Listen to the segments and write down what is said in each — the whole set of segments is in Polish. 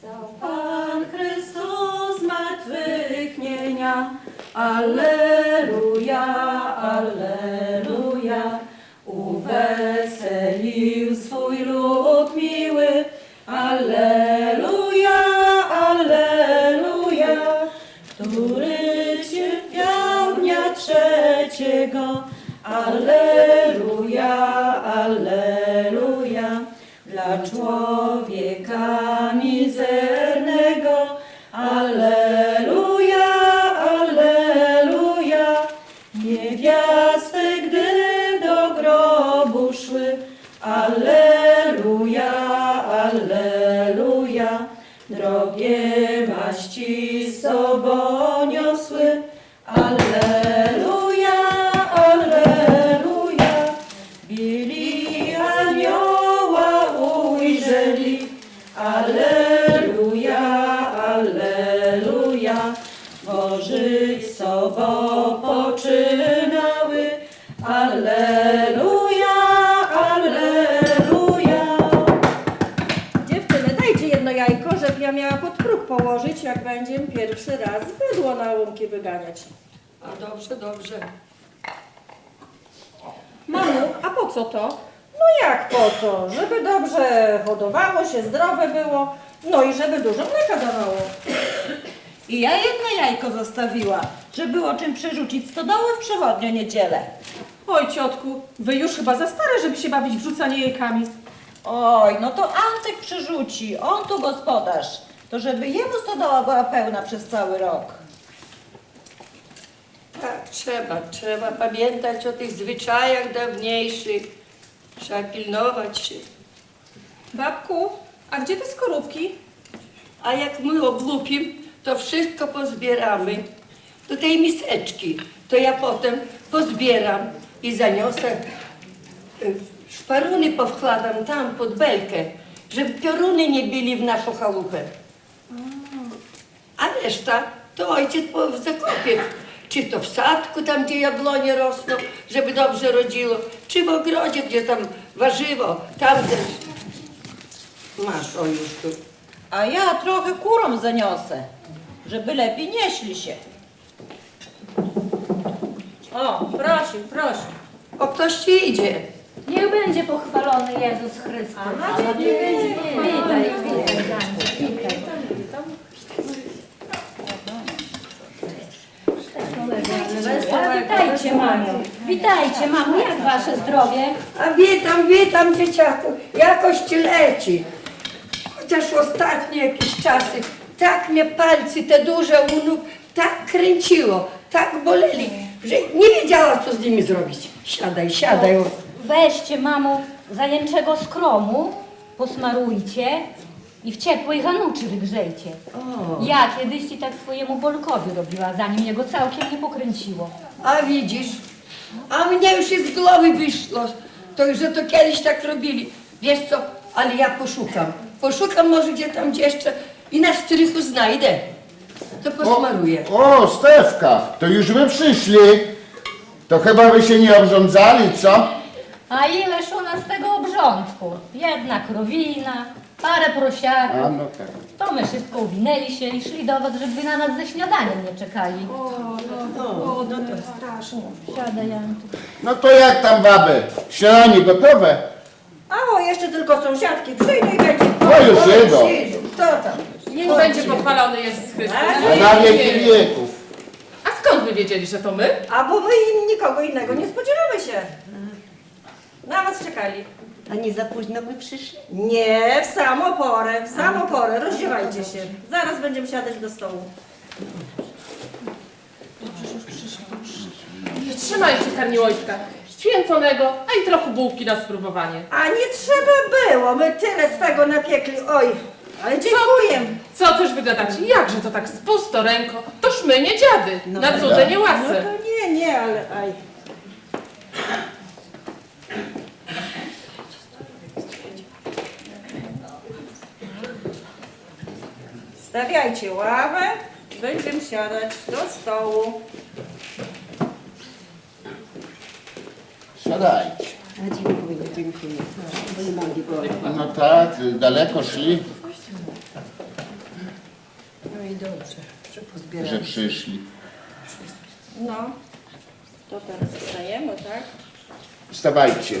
Pan Chrystus z zmartwychnienia. Alleluja, alleluja. Uweselił swój lud miły. Alleluja, alleluja. Który cierpiał dnia trzeciego. Alleluja, alleluja. Dla człowieka Niewiasty, gdy do grobu szły. Alleluja, alleluja. Drogie maści sobą niosły. Alleluja, alleluja. Bili anioła ujrzeli. Alleluja, jedno jajko, żebym ja miała pod próg położyć, jak będzie pierwszy raz bydło na łąki wyganiać. A dobrze, dobrze. Mamu, a po co to? No jak po co? Żeby dobrze hodowało się, zdrowe było, no i żeby dużo mleka dawało. I ja jedno jajko zostawiła, żeby było czym przerzucić stodoły w przychodnią niedzielę. Oj, ciotku, wy już chyba za stare, żeby się bawić w rzucanie jajkami. Oj, no to Antek przerzuci, on tu gospodarz. To żeby jemu stodoła była pełna przez cały rok. Tak, trzeba, trzeba pamiętać o tych zwyczajach dawniejszych. Trzeba pilnować się. Babku, a gdzie te skorupki? A jak my oblupim, to wszystko pozbieramy do tej miseczki. To ja potem pozbieram i zaniosę. y, Szparuny powkładam tam pod belkę, żeby pioruny nie byli w naszą chałupę. A reszta to ojciec po- w zakupie. Czy to w sadku, tam gdzie jabłonie rosną, żeby dobrze rodziło, czy w ogrodzie, gdzie tam warzywo, tam też. Masz, o już tu. A ja trochę kurom zaniosę, żeby lepiej nieśli się. O, prosił, prosił. O, ktoś ci idzie. Niech będzie pochwalony Jezus Chrystus. Witaj, witaj, Jancie, witaj. Witajcie, mamo. Witajcie, mamo. Jak wasze zdrowie? A witam, witam dzieciaku. Jakoś ci leci. Chociaż ostatnie jakieś czasy tak mnie palcy te duże u nóg tak kręciło, tak boleli, że nie wiedziała co z nimi zrobić. Siadaj, siadaj. o. Weźcie, mamo, zajęczego skromu, posmarujcie i w ciepłej hanuczy wygrzejcie. Ja kiedyś ci tak swojemu Bolkowi robiła, zanim jego całkiem nie pokręciło. A widzisz, a mnie już i z głowy wyszło, to, że to kiedyś tak robili. Wiesz co, ale ja poszukam. Poszukam może gdzie tam gdzie jeszcze i na strychu znajdę. To posmaruję. O, o, Stefka, to już wy przyszli. To chyba wy się nie obrządzali, co? A ileż u nas tego obrządku? Jedna krowina, parę prosiaków. A no tak. To my szybko uwinęli się i szli do was, żeby na nas ze śniadaniem nie czekali. O, no to strasznie. Siadaj, Jantu. No to jak tam baby? Śniadanie gotowe? A o, jeszcze tylko sąsiadki przyjdą i będzie. O, już idą. Kto tam? Niech będzie pochwalony Jezus Chrystus. Na wieki wieków. A skąd wy wiedzieli, że to my? A bo my im nikogo innego nie spodziewamy się. Na was czekali. A nie za późno by przyszli? Nie, w samą porę, w samą porę. Rozdziewajcie się. Zaraz będziemy siadać do stołu. Trzymajcie karniłojska, święconego, a i trochę bułki na spróbowanie. A nie trzeba było, my tyle swego napiekli. Oj, ale dziękuję. Co też wy gadacie? Jakże to tak z pusto ręką? Toż my nie dziady, na cudze nie No łasy. to nie, nie, ale aj. Stawiajcie ławę, będziemy siadać do stołu. Siadajcie. A dziękuję, dziękuję. Bo nie mogli było. No tak, daleko szli. dobrze, że że przyszli. No, to teraz wstajemy, tak? Wstawajcie.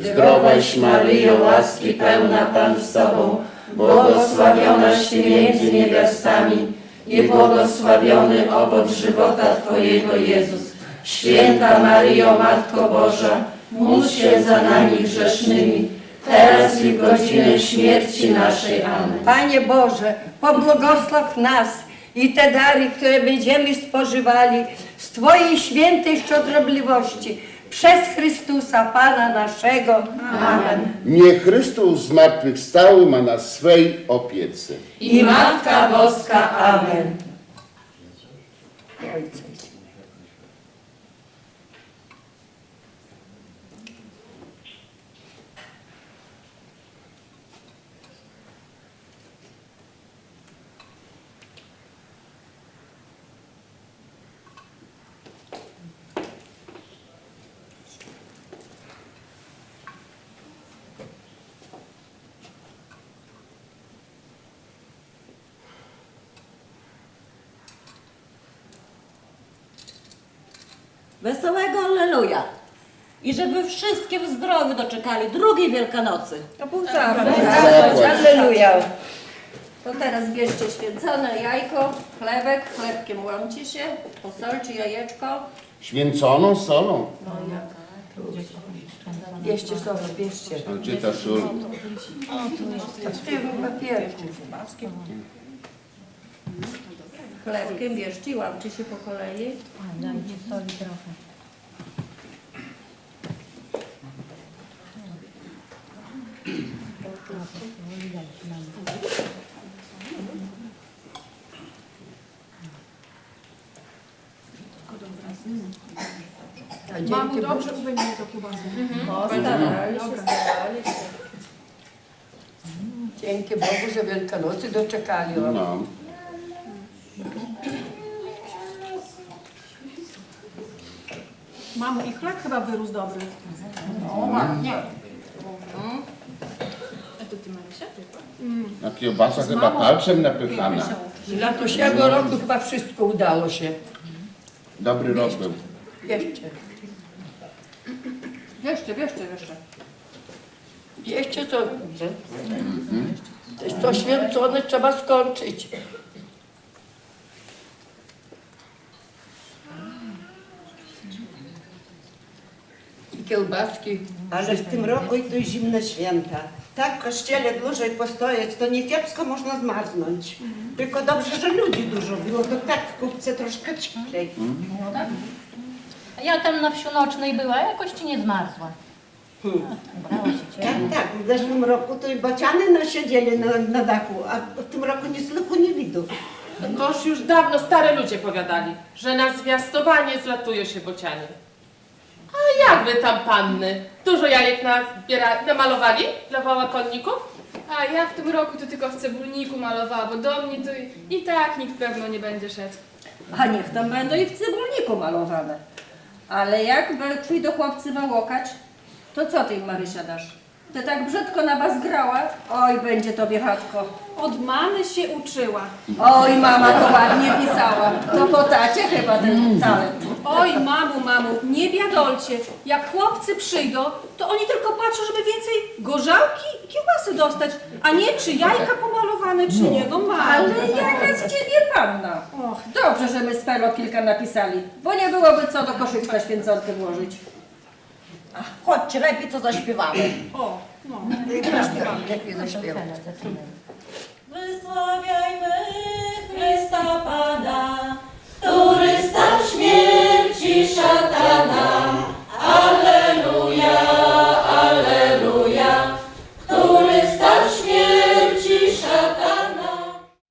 Zdrowaś Maryjo, łaski pełna Pan z Tobą, błogosławionaś Ty między niewiastami i błogosławiony owoc żywota Twojego Jezus. Święta Maryjo, Matko Boża, módl się za nami grzesznymi, teraz i w godzinę śmierci naszej. Amen. Panie Boże, pobłogosław nas i te dary, które będziemy spożywali z Twojej świętej szczodrobliwości przez Chrystusa, Pana naszego. Amen. Niech Chrystus zmartwychwstały ma na swej opiece. I Matka Boska. Amen. Ojca Wesołego Alleluja! I żeby wszystkie w zdrowiu doczekali drugiej Wielkanocy. To był. Zapłać. Alleluja. To teraz bierzcie święcone jajko, chlebek, chlebkiem łamcie się, posolcie jajeczko. Święconą solą. Bierzcie sobie, bierzcie. A gdzie ta sól? W tym papierku. Chlebkiem bierzcie i łamcie się po kolei. A, dajcie soli trochę. A dzięki, Mamu, dobrze uwędzić do kiełbasy. Starali się, starali się. dzięki Bogu, że Wielkanocy doczekali. No. Mamo, i chleb chyba wyrósł dobry. A kiełbasa chyba palcem napychana. Dla tosiego roku chyba wszystko udało się. Dobry rok był. Bierzcie. Bierzcie, bierzcie jeszcze. Bierzcie to. To jest to święcone, trzeba skończyć. Kiełbaski. Ale w tym roku i to zimne święta. Tak w kościele dłużej postojeć, to nie kiepsko można zmarznąć. Tylko dobrze, że ludzi dużo było, to tak w kupce troszkę cieplej. A ja tam na wsiu nocnej była, jakoś ci nie zmarzła. Ubrała się Tak, ciepło. tak, w zeszłym roku to i bociany no, siedzieli na, na dachu, a w tym roku ni sluchu, ni widu. Toż już dawno stare ludzie powiadali, że na zwiastowanie zlatuje się bocianie. Wy tam panny? Dużo jajek nazbiera, namalowali dla wała konników? A ja w tym roku to tylko w cebulniku malowała, bo do mnie to i, i tak nikt pewno nie będzie szedł. A niech tam będą i w cebulniku malowane. Ale jak by przyjdą chłopcy wałokać, to co ty im Marysia dasz? Ty tak brzydko na was grała, oj będzie tobie chatko. Od mamy się uczyła. Oj mama to ładnie pisała, to po tacie chyba ten talent. Oj, mamu, mamu, nie biadolcie. Jak chłopcy przyjdą, to oni tylko patrzą, żeby więcej gorzałki i kiełbasy dostać, a nie czy jajka pomalowane, czy nie. No mamu. Ale jaka z ciebie panna? Och, dobrze, że my z Felo kilka napisali, bo nie byłoby co do koszyczka święconkę włożyć. Chodźcie, lepiej co zaśpiewamy. O, no. Lepiej zaśpiewać. Zaczynaj.